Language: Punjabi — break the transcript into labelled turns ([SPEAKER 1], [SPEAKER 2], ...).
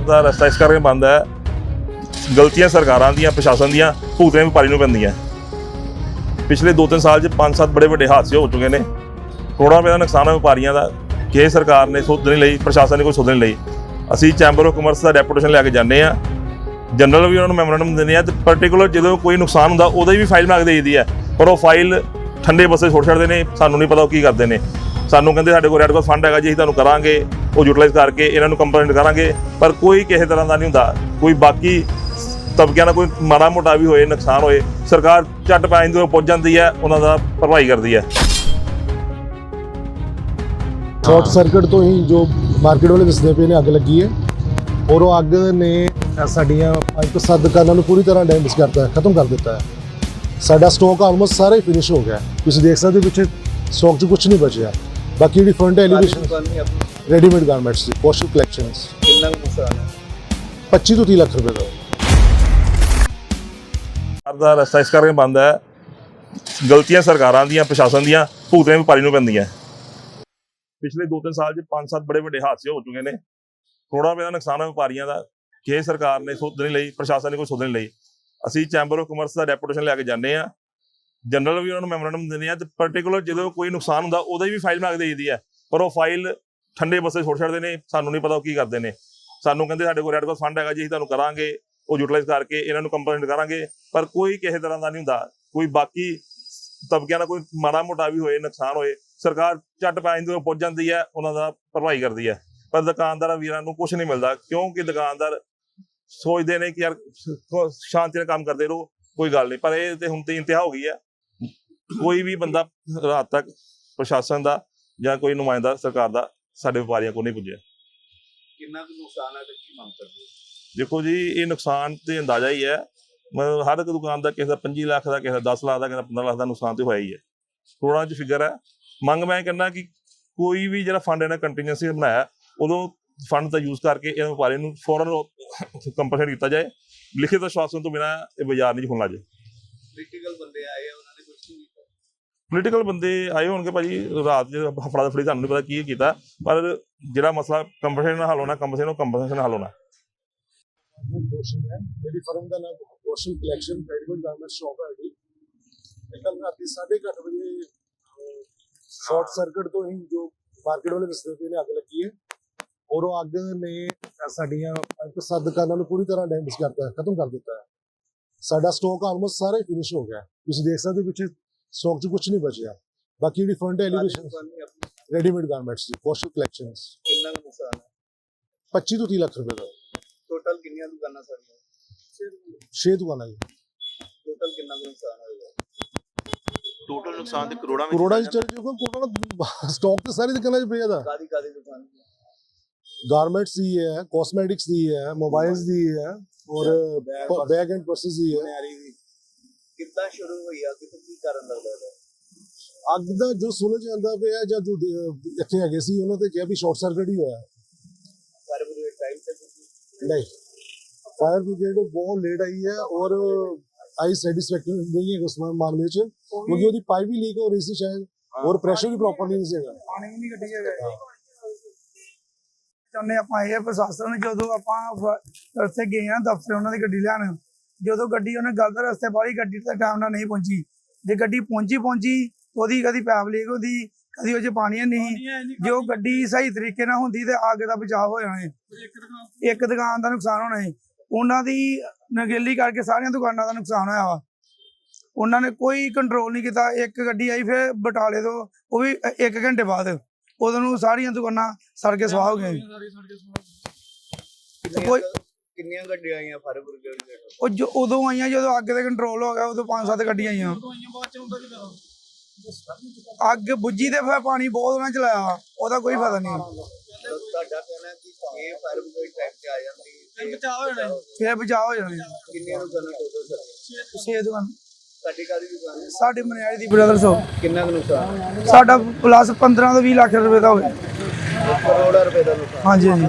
[SPEAKER 1] ਦਾ ਰਸਤਾ ਇਸ ਕਰਕੇ ਬੰਦ ਹੈ। ਗਲਤੀਆਂ ਸਰਕਾਰਾਂ ਦੀਆਂ, ਪ੍ਰਸ਼ਾਸਨ ਦੀਆਂ ਭੁਗਤਣੇ ਵਪਾਰੀ ਨੂੰ ਪੈਂਦੀਆਂ। ਪਿਛਲੇ 2-3 ਸਾਲ 'ਚ 5-7 ਬੜੇ ਵੱਡੇ ਹਾਦਸੇ ਹੋ ਚੁੱਕੇ ਨੇ। ਕਰੋੜਾਂ ਰੁਪਏ ਦਾ ਨੁਕਸਾਨ ਹੈ ਵਪਾਰੀਆਂ ਦਾ। ਕਿ ਸਰਕਾਰ ਨੇ ਸੁਧ ਨਹੀਂ ਲਈ, ਪ੍ਰਸ਼ਾਸਨ ਨੇ ਕੋਈ ਸੁਧ ਨਹੀਂ ਲਈ। ਅਸੀਂ ਚੈਂਬਰ ਆਫ ਕਮਰਸ ਦਾ ਡੈਪੂਟੇਸ਼ਨ ਲੈ ਕੇ ਜਾਂਦੇ ਆ ਜਨਰਲ ਵੀ ਉਹਨਾਂ ਨੂੰ ਮੈਮੋਰੈਂਡਮ ਦਿੰਦੇ ਆ ਤੇ ਪਾਰਟਿਕੂਲਰ ਜਦੋਂ ਕੋਈ ਨੁਕਸਾਨ ਹੁੰਦਾ, ਉਹਦਾ ਵੀ ਫਾਈਲ ਮੰਗ ਦੇਈਦੀ ਹੈ ਪਰ ਉਹ ਫਾਈਲ ਠੰਡੇ ਬਸੇ ਛੋੜ ਛੱਡਦੇ ਨੇ, ਸਾਨੂੰ ਨਹੀਂ ਪਤਾ ਉਹ ਕੀ ਕਰਦੇ ਨੇ। ਸਾਨੂੰ ਕਹਿੰਦੇ ਸਾਡੇ ਕੋਲ ਰੈਡ ਕੋਲ ਫੰਡ ਹੈਗਾ ਜੀ, ਅਸੀਂ ਤੁਹਾਨੂੰ ਕਰਾਂਗੇ। ਉਹ ਯੂਟਿਲਾਈਜ਼ ਕਰਕੇ ਇਹਨਾਂ ਨੂੰ ਕੰਪਲੇਂਟ ਕਰਾਂਗੇ ਪਰ ਕੋਈ ਕਿਸੇ ਤਰ੍ਹਾਂ ਦਾ ਨਹੀਂ ਹੁੰਦਾ। ਕੋਈ ਬਾਕੀ ਤਬਕਿਆਂ ਦਾ ਕੋਈ ਮਾੜਾ ਮੋਟਾ ਵੀ ਹੋਏ ਨੁਕਸਾਨ ਹੋਏ ਸਰਕਾਰ ਝੱਟ ਪੈ ਜਾਂਦੀ ਉਹ ਪਹੁੰਚ ਜਾਂਦੀ ਹੈ ਉਹਨਾਂ ਦਾ ਭਰਵਾਈ ਕਰਦੀ ਹੈ।
[SPEAKER 2] ਸ਼ਾਰਟ ਸਰਕਟ ਤੋਂ ਹੀ ਜੋ ਮਾਰਕੀਟ ਵਾਲੇ ਦੱਸਦੇ ਪਏ ਨੇ ਅੱਗ ਲੱਗੀ ਹੈ। ਔਰ ਉਹ ਅੱਗ ਨੇ ਸਾਡੀਆਂ ਪੰਜ ਤੋਂ ਸੱਤ ਦੁਕਾਨਾਂ ਨੂੰ ਪੂਰੀ ਤਰ੍ਹਾਂ ਡੈਮੇਜ ਕਰਤਾ ਖਤਮ ਕਰ ਦਿੱਤਾ ਹੈ। ਸਾਡਾ ਸਟਾਕ ਆਲਮੋਸਟ ਸਾਰਾ ਹੀ ਫਿਨਿਸ਼ ਹੋ ਗਿਆ। ਤੁਸੀਂ ਦੇਖ ਸਕਦੇ ਹੋ ਪਿੱਛੇ ਸਟਾਕ 'ਚ ਕੁਝ ਨਹੀਂ ਬਚਿਆ। ਬਾਕੀ ਜਿਹੜੀ ਫਰੰਟ ਐਲੀਵੇਸ਼ਨ
[SPEAKER 3] ਦੁਕਾਨ ਨਹੀਂ ਆਪਣੀ
[SPEAKER 2] ਰੈਡੀਮੇਡ ਗਾਰਮੈਂਟਸ ਦੀ ਪੋਸ਼ਲ ਕਲੈਕਸ਼ਨਸ
[SPEAKER 3] ਕਿੰਨਾ ਕੁ ਨੁਕਸਾਨ ਹੈ?
[SPEAKER 2] 25 ਤੋਂ 30 ਲੱਖ ਰੁਪਏ ਦਾ।
[SPEAKER 1] ਸਰਕਾਰ ਦਾ ਰਸਤਾ ਇਸ ਕਰਕੇ ਬੰਦ ਹੈ ਗਲਤੀਆਂ ਸਰਕਾਰਾਂ ਦੀਆਂ ਪ੍ਰਸ਼ਾਸਨ ਦੀਆਂ ਭੁਗਤਣੇ ਵਪਾਰੀ ਨੂੰ ਪੈਂਦੀਆਂ। ਪਿਛਲੇ 2-3 ਸਾਲ 'ਚ 5-7 ਬੜੇ ਵੱਡੇ ਹਾਦਸੇ ਹੋ ਚੁੱਕੇ ਨੇ। ਕਰੋੜਾਂ ਰੁਪਏ ਦਾ ਨੁਕਸਾਨ ਹੈ ਵਪਾਰੀਆਂ ਦਾ। ਕਿ ਸਰਕਾਰ ਨੇ ਸੁਧ ਨਹੀਂ ਲਈ ਪ੍ਰਸ਼ਾਸਨ ਨੇ ਕੋਈ ਸੁਧ ਨਹੀਂ ਲਈ ਅਸੀਂ ਚੈਂਬਰ ਆਫ ਕਮਰਸ ਦਾ ਡੈਪੂਟੇਸ਼ਨ ਲੈ ਕੇ ਜਾਂਦੇ ਆ ਜਨਰਲ ਵੀ ਉਹਨਾਂ ਨੂੰ ਮੈਮੋਰੈਂਡਮ ਦਿੰਦੇ ਆ ਤੇ ਪਾਰਟਿਕੂਲਰ ਜਦੋਂ ਕੋਈ ਨੁਕਸਾਨ ਹੁੰਦਾ ਉਹਦਾ ਵੀ ਫਾਈਲ ਮੰਗ ਦੇਈਦੀ ਹੈ। ਪਰ ਉਹ ਫਾਈਲ ਠੰਡੇ ਬਸੇ ਛੋੜ ਛੱਡਦੇ ਨੇ, ਸਾਨੂੰ ਨਹੀਂ ਪਤਾ ਉਹ ਕੀ ਕਰਦੇ ਨੇ। ਸਾਨੂੰ ਕਹਿੰਦੇ ਸਾਡੇ ਕੋਲ ਰੈਡ ਕੋਲ ਫੰਡ ਹੈਗਾ ਜੀ, ਅਸੀਂ ਤੁਹਾਨੂੰ ਕਰਾਂਗੇ, ਉਹ ਯੂਟਿਲਾਈਜ਼ ਕਰਕੇ ਇਹਨਾਂ ਨੂੰ ਕੰਪਲੇਂਟ ਕਰਾਂਗੇ, ਪਰ ਕੋਈ ਕਿਸੇ ਤਰ੍ਹਾਂ ਦਾ ਨਹੀਂ ਹੁੰਦਾ। ਕੋਈ ਬਾਕੀ ਤਬਕਿਆਂ ਦਾ ਕੋਈ ਮਾੜਾ ਮੋਟਾ ਵੀ ਹੋਏ, ਨੁਕਸਾਨ ਹੋਏ, ਸਰਕਾਰ ਝੱਟ ਪੈ ਜਾਂਦੀ ਉਹ ਪਹੁੰਚ ਜਾਂਦੀ ਹੈ, ਉਹਨਾਂ ਦਾ ਭਰਵਾਈ ਕਰਦੀ ਹੈ। ਪਰ ਦੁਕਾਨਦਾਰਾਂ ਵੀਰਾਂ ਨੂੰ ਕੁਝ ਨਹੀਂ ਮਿਲਦਾ, ਕਿਉਂਕਿ ਦੁਕਾਨਦਾਰ ਸੋਚਦੇ ਨੇ ਕਿ ਯਾਰ ਸ਼ਾਂਤੀ ਨਾਲ ਕੰਮ ਕਰਦੇ ਰਹੋ, ਕੋਈ ਗੱਲ ਨਹੀਂ। ਪਰ ਇਹ ਤੇ ਹੁਣ ਤੇ ਇੰਤਹਾ ਹੋ ਗਈ ਹੈ। ਕੋਈ ਵੀ ਬੰਦਾ ਰਾਤ ਤੱਕ ਪ੍ਰਸ਼ਾਸਨ ਦਾ ਜਾਂ ਕੋਈ ਨੁਮਾਇੰਦਾ ਸਰਕਾਰ ਦਾ ਸਾਡੇ ਵਪਾਰੀਆਂ ਕੋਲ ਨਹੀਂ ਪੁੱਜਿਆ।
[SPEAKER 3] ਕਿੰਨਾ ਕੁ ਨੁਕਸਾਨ ਹੈ ਤੇ ਕੀ ਮੰਗ ਕਰਦੇ
[SPEAKER 1] ਦੇਖੋ ਜੀ ਇਹ ਨੁਕਸਾਨ ਤੇ ਅੰਦਾਜ਼ਾ ਹੀ ਹੈ। ਮਤਲਬ ਹਰ ਇੱਕ ਦੁਕਾਨ ਦਾ ਕਿਸੇ ਦਾ 25 ਲੱਖ ਦਾ ਕਿਸੇ ਦਾ 10 ਲੱਖ ਦਾ ਕਿਸੇ ਦਾ 15 ਲੱਖ ਦਾ ਨੁਕਸਾਨ ਤੇ ਹੋਇਆ ਹੀ ਹੈ। ਕਰੋੜਾਂ 'ਚ ਫਿਗਰ ਹੈ। ਮੰਗ ਮੈਂ ਕਹਿੰਦਾ ਕਿ ਕੋਈ ਵੀ ਜਿਹੜਾ ਫੰਡ ਇਹਨਾਂ ਕੰਟੀਨਿਊਸੀ ਬਣਾਇਆ ਉਦੋਂ ਫੰਡ ਦਾ ਯੂਜ਼ ਕਰਕੇ ਇਹ ਵਪਾਰੀ ਨੂੰ ਫੌਰਨ ਕੰਪਨਸੇਟ ਕੀਤਾ ਜਾਏ। ਲਿਖਿਤ ਆਸ਼ਵਾਸਨ ਤੋਂ ਬਿਨਾ ਇਹ ਬਾਜ਼ਾਰ ਨਹੀਂ ਖੁੱਲਣਾ ਜੇ।
[SPEAKER 3] ਪੋਲੀਟੀਕਲ ਬੰਦੇ ਆਏ ਆ, ਉਹਨਾਂ ਨੇ ਕੁਝ ਨਹੀਂ ਕੀਤਾ
[SPEAKER 1] ਪੋਲੀਟੀਕਲ ਬੰਦੇ ਆਏ ਹੋਣਗੇ ਭਾਜੀ, ਰਾਤ ਦੇ ਹਫੜਾ ਦਫੜੀ ਤੁਹਾਨੂੰ ਨਹੀਂ ਪਤਾ ਕੀ ਕੀਤਾ, ਪਰ ਜਿਹੜਾ ਮਸਲਾ ਕੰਪਨਸੇਸ਼ਨ ਨਾਲ ਹੱਲ ਹੋਣਾ ਕੰਪਨਸੇਸ਼ਨ ਉਹ ਕੰਪਨਸੇਸ਼ਨ ਨਾਲ ਹੱਲ ਹੋਣਾ।
[SPEAKER 2] ਮੇਰੀ ਫਰਮ ਦਾ ਨਾਮ ਪੋਸ਼ਨ ਕਲੈਕਸ਼ਨ ਰੈਡੀਮੇਡ ਗਾਰਮੈਂਟ ਸ਼ਾਪ ਹੈ ਜੀ। ਇਹ ਕੱਲ ਰਾਤੀ 8:30 ਵਜੇ ਸ਼ਾਰਟ ਸਰਕਟ ਤੋਂ ਹੀ ਜੋ ਮਾਰਕੀਟ ਵਾਲੇ ਦੱਸਦੇ ਪਏ ਨੇ ਅੱਗ ਲੱਗੀ ਹੈ। ਔਰ ਉਹ ਅੱਗ ਨੇ ਸਾਡੀਆਂ ਪੰਜ ਸੱਤ ਦੁਕਾਨਾਂ ਨੂੰ ਪੂਰੀ ਤਰ੍ਹਾਂ ਡੈਮੇਜ ਕਰਤਾ ਖਤਮ ਕਰ ਦਿੱਤਾ ਹੈ। ਸਾਡਾ ਸਟਾਕ ਆਲਮੋਸਟ ਸਾਰੇ ਫਿਨਿਸ਼ ਹੋ ਗਿਆ। ਤੁਸੀਂ ਦੇਖ ਸਕਦੇ ਹੋ ਪਿੱਛੇ ਸਟਾਕ 'ਚ ਕੁਝ ਨਹੀਂ ਬਚਿਆ। ਬਾਕੀ ਜਿਹੜੀ ਫੰਡ ਐਲੀਵੇਸ਼ਨ ਰੈਡੀਮੇਡ ਗਾਰਮੈਂਟਸ ਦੀ ਕੋਸਟਲ ਕਲੈਕਸ਼ਨਸ
[SPEAKER 3] ਕਿੰਨਾ ਦਾ ਨੁਕਸਾਨ ਹੈ?
[SPEAKER 2] 25 ਤੋਂ 30 ਲੱਖ ਰੁਪਏ ਦਾ।
[SPEAKER 3] ਟੋਟਲ ਕਿੰਨੀਆਂ ਦੁਕਾਨਾਂ ਸਾਰੀਆਂ?
[SPEAKER 2] 6 ਦੁਕਾਨਾਂ ਜੀ।
[SPEAKER 3] ਟੋਟਲ ਕਿੰਨਾ ਦਾ ਨੁਕਸਾਨ ਹੋਇਆ?
[SPEAKER 4] ਟੋਟਲ ਨੁਕਸਾਨ ਤੇ ਕਰੋੜਾਂ ਵਿੱਚ
[SPEAKER 2] ਕਰੋੜਾਂ ਵਿੱਚ ਚੜ੍ਹ ਜਾਊਗਾ ਕਰੋੜਾਂ ਸਟਾਕ ਤੇ ਸਾਰੀ ਦੁਕਾਨਾਂ 'ਚ ਪਿਆ ਦਾ
[SPEAKER 3] ਕਾਦੀ ਕਾਦੀ ਦੁਕਾਨ
[SPEAKER 2] ਗਾਰਮੈਂਟਸ ਦੀ ਹੈ ਕਾਸਮੈਟਿਕਸ ਦੀ ਹੈ ਮੋਬਾਈਲਸ ਦੀ ਹੈ ਔਰ ਬੈਗ ਐਂਡ ਪਰਸਸ
[SPEAKER 3] ਦੀ ਹੈ। ਕਿੱਦਾਂ ਸ਼ੁਰੂ ਹੋਈ ਅੱਗ ਤੇ ਕੀ ਕਾਰਨ ਲੱਗਦਾ ਇਹਦਾ?
[SPEAKER 2] ਅੱਗ ਦਾ ਜੋ ਸੁਣ ਜਾਂਦਾ ਪਿਆ ਜਾਂ ਜੋ ਦੇ- ਇੱਥੇ ਹੈਗੇ ਸੀ ਉਹਨਾਂ ਤੇ ਕਿਹਾ ਵੀ ਸ਼ਾਰਟ ਸਰਕਟ ਹੀ ਹੋਇਆ।
[SPEAKER 3] ਫਾਇਰ ਬ੍ਰਿਗੇਡ ਟਾਈਮ ਤੇ ਪਹੁੰਚੀ
[SPEAKER 2] ਨਹੀਂ। ਫਾਇਰ ਬ੍ਰਿਗੇਡ ਬਹੁਤ ਲੇਟ ਆਈ ਹੈ ਔਰ ਆਈ ਸੈਟੀਸਫੈਕਟਰੀ ਨਹੀਂ ਹੈ ਉਸ ਮਾ- ਮਾਮਲੇ 'ਚ ਕਿਉਂਕਿ ਉਹਦੀ ਪਾਈਪ ਵੀ ਲੀਕ ਹੋ ਰਹੀ ਸੀ ਸ਼ਾਇਦ ਔਰ ਪ੍ਰੈਸ਼ਰ ਵੀ ਪ੍ਰੋਪਰ ਨਹੀਂ ਸੀਗਾ
[SPEAKER 5] ਪਾਣੀ ਵੀ ਨਹੀਂ ਕੱਢੀ ਹੈਗਾ। ਚਾਹੁੰਦੇ ਆਪਾਂ ਇਹ ਆ ਪ੍ਰਸ਼ਾਸਨ ਨੂੰ ਜਦੋਂ ਆਪਾਂ ਫ- ਉੱਥੇ ਗਏ ਆ ਦਫ਼ਤਰ ਉਹਨਾਂ ਦੀ ਗੱਡੀ ਲੈਣ ਜਦੋਂ ਗੱਡੀ ਉਹਨੇ ਗਲਤ ਰਸਤੇ ਵਾਲੀ ਗੱਡੀ ਤੇ ਟਾਈਮ ਨਾਲ ਨਹੀਂ ਪਹੁੰਚੀ। ਜੇ ਗੱਡੀ ਪਹੁੰਚੀ ਪਹੁੰਚੀ ਉਹਦੀ ਕਦੀ ਪੈਪ ਲੀਕ ਹੁੰਦੀ ਕਦੀ ਉਹ ਚ ਪਾਣੀ ਨਹੀਂ। ਜੇ ਉਹ ਗੱਡੀ ਸਹੀ ਤਰੀਕੇ ਨਾਲ ਹੁੰਦੀ ਤੇ ਅੱਗ ਦਾ ਬਚਾਅ ਹੋ ਜਾਣਾ ਇੱਕ ਦੁਕਾਨ ਦਾ ਨੁਕਸਾਨ ਹੋਣਾ ਹੈ ਉਹਨਾਂ ਦੀ ਨਗੇਲੀ ਕਰਕੇ ਸਾਰੀਆਂ ਦੁਕਾਨਾਂ ਦਾ ਨੁਕਸਾਨ ਹੋਇਆ ਵਾ। ਉਹਨਾਂ ਨੇ ਕੋਈ ਕੰਟਰੋਲ ਨਹੀਂ ਕੀਤਾ। ਇੱਕ ਗੱਡੀ ਆਈ ਫਿਰ ਬਟਾਲੇ ਤੋਂ ਉਹ ਵੀ ਇੱਕ ਘੰਟੇ ਬਾਅਦ। ਉਦੋਂ ਨੂੰ ਸਾਰੀਆਂ ਦੁਕਾਨਾਂ ਸੜ ਕੇ ਸਵਾਹ ਹੋ ਗਈਆਂ। ਕੋਈ-
[SPEAKER 3] ਕਿੰਨੀਆਂ ਗੱਡੀਆਂ ਆਈਆਂ ਫਾਇਰ ਬ੍ਰਿਗੇਡ ਦੇ
[SPEAKER 5] ਉਹ ਜੋ ਉਦੋਂ ਆਈਆਂ ਜਦੋਂ ਅੱਗ ਤੇ ਕੰਟਰੋਲ ਹੋ ਗਿਆ ਉਦੋਂ ਪੰਜ ਸੱਤ ਗੱਡੀਆਂ ਆਈਆਂ। ਅੱਗ ਬੁੱਝੀ ਤੇ ਫਿਰ ਪਾਣੀ ਬਹੁਤ ਉਹਨਾਂ ਚਲਾਇਆ ਉਹਦਾ ਕੋਈ ਪਤਾ ਨਹੀਂ।
[SPEAKER 3] ਤੁਹਾਡਾ ਕਹਿਣਾ ਕਿ ਇਹ ਫਾਇਰ ਬ੍ਰਿਗੇਡ ਟਾਈਮ ਤੇ ਆ ਜਾਂਦੀ ਤੇ
[SPEAKER 5] ਬਚਾਅ ਹੋ ਜਾਣਾ। ਫਿਰ ਬਚਾਅ ਹੋ ਜਾਣਾ।
[SPEAKER 3] ਕਿੰਨੀਆਂ ਦੁਕਾਨਾਂ ਟੋਟਲ ਸਰ
[SPEAKER 5] ਛੇ ਦੁਕਾਨ।
[SPEAKER 3] ਸਾਡੀ ਕਾਦੀ ਦੁਕਾਨ ਹੈ?
[SPEAKER 5] ਸਾਡੇ ਮਨਿਆਰੀ ਦੀ ਬ੍ਰਦਰਸ ਹੋ
[SPEAKER 3] ਕਿੰਨਾ ਕੁ ਨੁਕਸਾਨ
[SPEAKER 5] ਸਾਡਾ ਪਲੱਸ 15 ਤੋਂ 20 ਲੱਖ ਰੁਪਏ ਦਾ ਹੋ ਗਿਆ
[SPEAKER 3] ਕਰੋੜਾਂ ਰੁਪਏ ਦਾ ਨੁਕਸਾਨ।
[SPEAKER 5] ਹਾਂਜੀ ਹਾਂਜੀ।